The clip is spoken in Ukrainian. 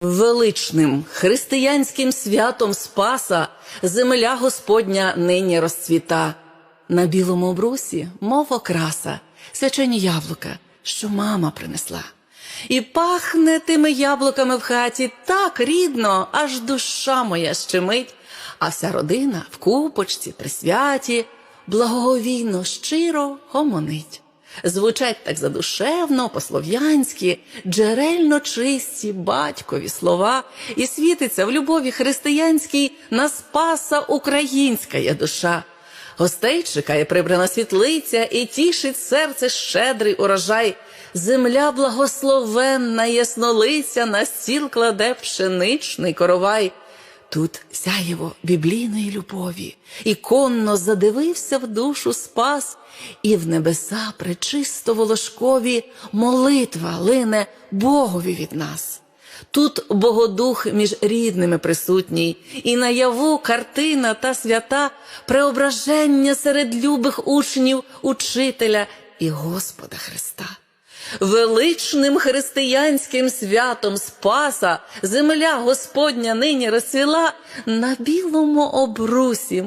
Величним християнським святом Спаса земля Господня нині розцвіта. На білому обрусі, мов окраса, свячені яблука, що мама принесла. І пахне тими яблуками в хаті так рідно, аж душа моя щемить, а вся родина в купочці, при святі, благоговійно, щиро гомонить. Звучать так задушевно, по-слов'янськи, джерельно чисті батькові слова, і світиться в любові християнській на спаса українська є душа. Гостей чекає прибрана світлиця і тішить серце щедрий урожай. Земля благословенна, яснолиця, на стіл кладе пшеничний коровай. Тут сяєво біблійної любові, і конно задивився в душу спас, і в небеса пречисто волошкові молитва лине Богові від нас. Тут Богодух між рідними присутній, і наяву картина та свята преображення серед любих учнів, учителя і Господа Христа. Величним християнським святом Спаса земля Господня нині розцвіла на білому обрусі,